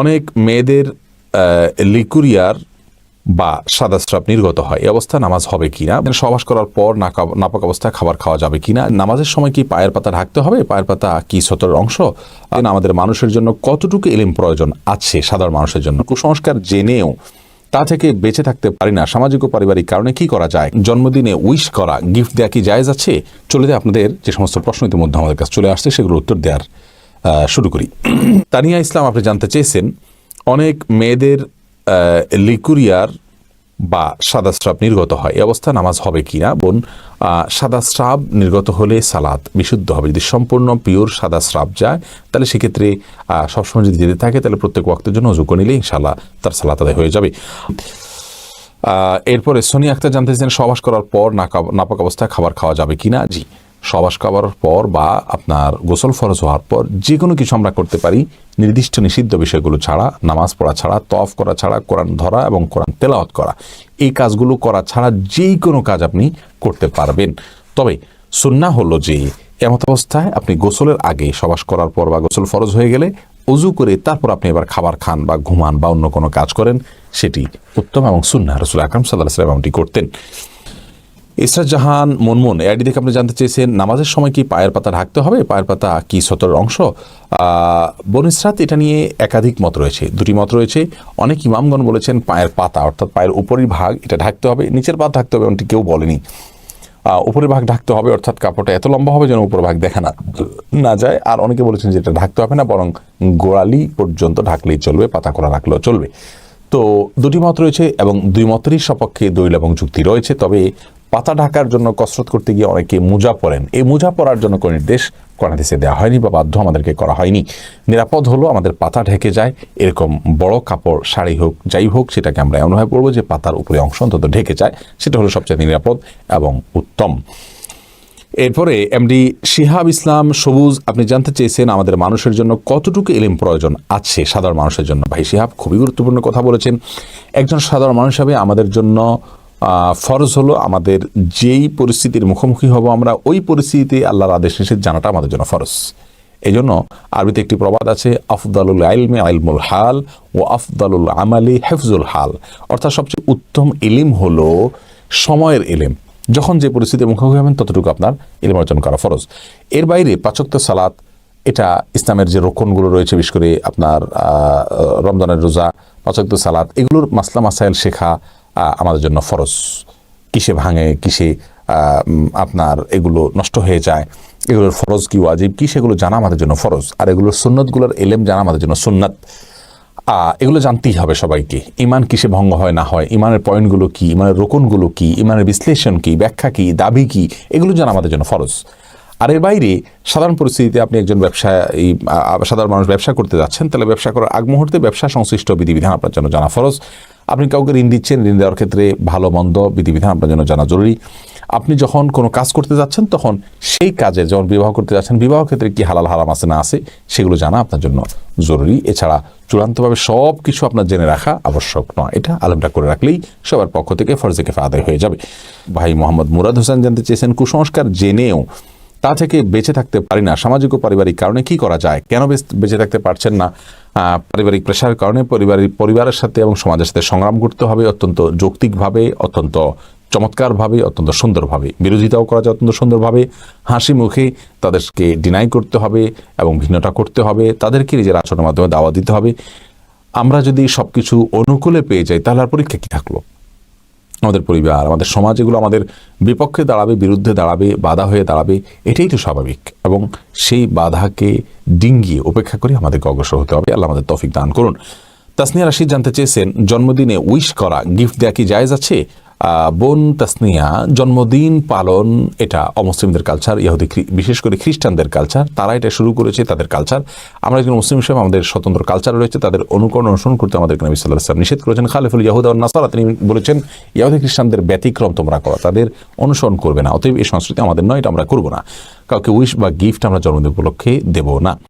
অনেক মেয়েদের লিকুরিয়ার বা সাদা স্রাব নির্গত হয়। এই অবস্থা নামাজ হবে কিনা? সবাস করার পর নাপাক অবস্থায় খাবার খাওয়া যাবে কিনা? নামাজের সময় কি পায়ের পাতা ঢাকতে হবে? পায়ের পাতা কি সতর অংশ? আমাদের মানুষের জন্য কতটুকু এলিম প্রয়োজন আছে সাধারণ মানুষের জন্য? কুসংস্কার জেনেও তা থেকে বেঁচে থাকতে পারি না। সামাজিক ও পারিবারিক কারণে কি করা যায়? জন্মদিনে উইশ করা, গিফট দেওয়া কি জায়েজ আছে? চলে যায় আপনাদের যে সমস্ত প্রশ্ন ইতিমধ্যে আমাদের কাছে চলে আসছে, সেগুলোর উত্তর দেওয়ার শুরু করি। তানিয়া ইসলাম, আপনি জানতে চেয়েছেন, অনেক মেয়েদের লিকুরিয়ার বা সাদা স্রাব নির্গত হয়। এই অবস্থা নামাজ হবে কি না? বোন সাদা স্রাব নির্গত হলে সালাত বিশুদ্ধ হবে। যদি সম্পূর্ণ পিওর সাদা স্রাব যায়, তাহলে সেক্ষেত্রে সবসময় যদি যেতে থাকে, তাহলে প্রত্যেক ওয়াক্তের জন্য অজু করে নিলে ইনশাল্লাহ তার সালাত আদায় হয়ে যাবে। এরপরে সোনি আক্তার জানতে চাইছেন সবাস করার পর নাকা- নাপাক অবস্থায় খাবার খাওয়া যাবে কি না? জি। সবাস খাওয়ার পর বা আপনার গোসল ফরজ হওয়ার পর যে কোনো কিছু আমরা করতে পারি, নির্দিষ্ট নিষিদ্ধ বিষয়গুলো ছাড়া, নামাজ পড়া ছাড়া তফ করা ছাড়া, কোরআন ধরা এবং কোরআন তেলাওয়াত করা। এই কাজগুলো করা ছাড়া যেই কোনো কাজ আপনি করতে পারবেন। তবে সুন্না হলো যে, এমত অবস্থায় আপনি গোসলের আগে সবাস করার পর বা গোসল ফরজ হয়ে গেলে অজু করে তারপর আপনি এবার খাবার খান বা ঘুমান বা অন্য কোনো কাজ করেন, সেটি উত্তম এবং সুন্না রসুল আকরম সাল্লাহ সাল্লাম এমনটি করতেন। ইসরাত জাহান, মনমন এআইডি থেকে আপনি জানতে চেয়েছেন, নামাজের সময় কি পায়ের পাতা ঢাকতে হবে, পায়ের পাতা কি সতর অংশ? বন ইসরাত, এটা নিয়ে একাধিক মত রয়েছে, দুটি মত রয়েছে। অনেক ইমামগণ বলেছেন পায়ের পাতা, অর্থাৎ পায়ের উপরের ভাগ এটা ঢাকতে হবে, নিচের পাত ঢাকতে হবে, এমনটি কেউ বলেনি। উপরের ভাগ ঢাকতে হবে, অর্থাৎ কাপড়টা এত লম্বা হবে যেন উপর ভাগ দেখা না না যায়। আর অনেকে বলেছেন যে এটা ঢাকতে হবে না, বরং গোড়ালি পর্যন্ত ঢাকলেই চলবে, পাতা করা রাখলেও চলবে। তো দুটি মত রয়েছে এবং দুই মতেরই সপক্ষে দৈল এবং যুক্তি রয়েছে, তবে পাতা ঢাকার জন্য কসরত করতে গিয়ে অনেকে মোজা পরেন। এই মোজা পরার জন্য কোনো নির্দেশ কর্ণাদেশে দেওয়া হয়নি বা বাধ্য আমাদেরকে করা হয়নি। নিরাপদ হলো আমাদের পাতা ঢেকে যায়, এরকম বড় কাপড়, শাড়ি হোক, যাই হোক, সেটাকে আমরা এমনভাবে পরবো যে পাতার উপরে অংশ অন্তত ঢেকে যায়। সেটা হলো সবচেয়ে নিরাপদ এবং উত্তম। এরপরে এমডি শিহাব ইসলাম, সবুজ, আপনি জানতে চেয়েছেন আমাদের মানুষের জন্য কতটুকু এলিম প্রয়োজন আছে সাধারণ মানুষের জন্য। ভাই শিহাব, খুবই গুরুত্বপূর্ণ কথা বলেছেন। একজন সাধারণ মানুষ হিসাবে আমাদের জন্য ফরজ হলো আমাদের যেই পরিস্থিতির মুখোমুখি হব আমরা, ওই পরিস্থিতিতে আল্লাহর আদেশ নিষেধ জানাটা আমাদের জন্য ফরজ। এই জন্য আরবিতে একটি প্রবাদ আছে, আফদালুল আইলমে আইলমুল হাল ও আফদালুল আমালি হেফজুল হাল। অর্থাৎ সবচেয়ে উত্তম ইলিম হলো সময়ের ইলিম। যখন যে পরিস্থিতির মুখোমুখি হবেন, ততটুকু আপনার ইলম অর্জন করা ফরজ। এর বাইরে পাচক্ত সালাত, এটা ইসলামের যে রক্ষণগুলো রয়েছে, বিশেষ করে আপনার রমজানের রোজা, পাচক্ত সালাত, এগুলোর মাসলা মাসাইল শেখা আমাদের জন্য ফরজ। কিসে ভাঙে, কিসে আপনার এগুলো নষ্ট হয়ে যায়, এগুলোর ফরজ কি ওয়াজিব? কি সেগুলো জানা আমাদের জন্য ফরজ? আর এগুলোর সুন্নতগুলোর এলেম জানা আমাদের জন্য সুন্নাত। এগুলো জানতেই হবে সবাইকে। ইমান কিসে ভঙ্গ হয়, না হয়? ইমানের পয়েন্টগুলো কি? ইমানের রোকনগুলো কি? ইমানের বিশ্লেষণ কি? ব্যাখ্যা কি? দাবি কি? এগুলো জানা আমাদের জন্য ফরজ। আর এর বাইরে, সাধারণ পরিস্থিতিতে আপনি একজন ব্যবসা এই সাধারণ মানুষ ব্যবসা করতে যাচ্ছেন, তাহলে ব্যবসা করার আগ মুহূর্তে ব্যবসা সংশ্লিষ্ট বিধিবিধান আপনার জন্য জানা ফরজ। আপনি কাউকে ঋণ দিচ্ছেন, ঋণ দেওয়ার ক্ষেত্রে ভালো, মন্দ বিধিবিধান আপনার জন্য জানা জরুরি। আপনি যখন কোনো কাজ করতে যাচ্ছেন, তখন সেই কাজে যখন বিবাহ করতে যাচ্ছেন, বিবাহ ক্ষেত্রে কি হালাল, হারাম আছে, না আছে, সেগুলো জানা আপনার জন্য জরুরি। এছাড়া চূড়ান্তভাবে সব কিছু আপনার জেনে রাখা আবশ্যক নয়। এটা আলমটা করে রাখলেই সবার পক্ষ থেকে ফরজে কেফা আদায় হয়ে যাবে। ভাই মোহাম্মদ মুরাদ হোসেন জানতে চেয়েছেন, কুসংস্কার জেনেও তা থেকে বেঁচে থাকতে পারি না। সামাজিক ও পারিবারিক কারণে কি করা যায়? কেন বেচ- থাকতে পারছেন না? পারিবারিক প্রেশার কারণে পরিবারিক পরিবারের সাথে এবং সমাজের সাথে সংগ্রাম করতে হবে অত্যন্ত যৌক্তিকভাবে, অত্যন্ত চমৎকারভাবে, অত্যন্ত সুন্দরভাবে। বিরোধিতাও করা যায় অত্যন্ত সুন্দরভাবে। হাসি মুখে তাদেরকে ডিনাই করতে হবে এবং ভিন্নতা করতে হবে। তাদেরকে নিজের আচরণের মাধ্যমে দাওয়া দিতে হবে। আমরা যদি সবকিছু অনুকূলে পেয়ে যাই, তাহলে আর পরীক্ষা কি থাকল? আমাদের পরিবার, আমাদের সমাজ এগুলো আমাদের বিপক্ষে দাঁড়াবে, বিরুদ্ধে দাঁড়াবে, বাধা হয়ে দাঁড়াবে, এটাই তো স্বাভাবিক। এবং সেই বাধাকে ডিঙ্গিয়ে উপেক্ষা করে আমাদের অগ্রসর হতে হবে। আল্লাহ আমাদের তফিক দান করুন। তাসনিয়া রাশিদ জানতে চেয়েছেন, জন্মদিনে উইশ করা গিফট দেওয়া কি জায়জ আছে? বোন তাসনিয়া, জন্মদিন পালন, এটা অমুসলিমদের কালচার ইহুদি বিশেষ করে খ্রিস্টানদের কালচার তারা এটা শুরু করেছে তাদের কালচার আমরা একজন মুসলিম হিসেবে আমাদের স্বতন্ত্র কালচার রয়েছে, তাদের অনুকরণ অনুসরণ করতে আমাদেরকে নবী সাল্লাহ সাল্লাম নিষেধ করেছেন। খালিফুল ইয়াহুদা নাসারা, তিনি বলেছেন ইয়াহুদি খ্রিস্টানদের ব্যতিক্রম তোমরা করো, তাদের অনুসরণ করবে না, অতএব এই সংস্কৃতি আমাদের নয়, এটা আমরা করব না। কাউকে উইশ বা গিফট আমরা জন্মদিন উপলক্ষে দেবো না।